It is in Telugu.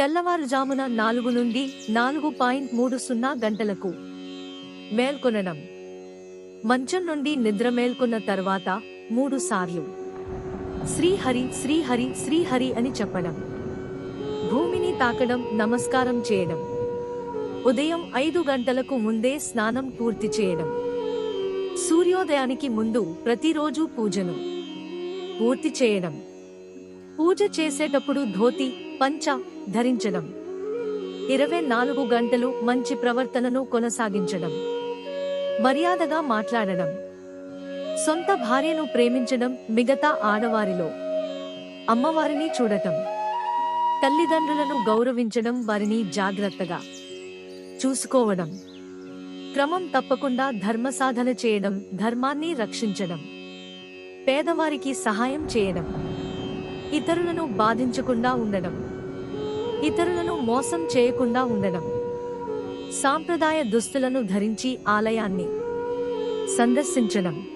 తెల్లవారుజామున నాలుగు నుండి నాలుగు పాయింట్ మూడు సున్నా గంటలకు మేల్కొనడం. మంచం నుండి నిద్ర మేల్కొన్న తర్వాత మూడు సార్లు శ్రీహరి శ్రీహరి శ్రీహరి అని చెప్పడం. భూమిని తాకడం నమస్కారం చేయడం. ఉదయం ఐదు గంటలకు ముందే స్నానం పూర్తి చేయడం. సూర్యోదయానికి ముందు ప్రతిరోజు పూజను పూర్తి చేయడం. పూజ చేసేటప్పుడు ధోతి పంచ ధరించడం. ఇరవై నాలుగు గంటలు మంచి ప్రవర్తనను కొనసాగించడం. మర్యాదగా మాట్లాడడం. సొంత భార్యను ప్రేమించడం మిగతా ఆడవారిలో. అమ్మవారిని చూడటం. తల్లిదండ్రులను గౌరవించడం వారిని జాగ్రత్తగా. చూసుకోవడం. క్రమం తప్పకుండా ధర్మ సాధన చేయడం ధర్మాన్ని రక్షించడం. పేదవారికి సహాయం చేయడం. ఇతరులను బాధించకుండా ఉండడం. ఇతరులను మోసం చేయకుండా ఉండడం. సాంప్రదాయ దుస్తులను ధరించి ఆలయాన్ని సందర్శించడం.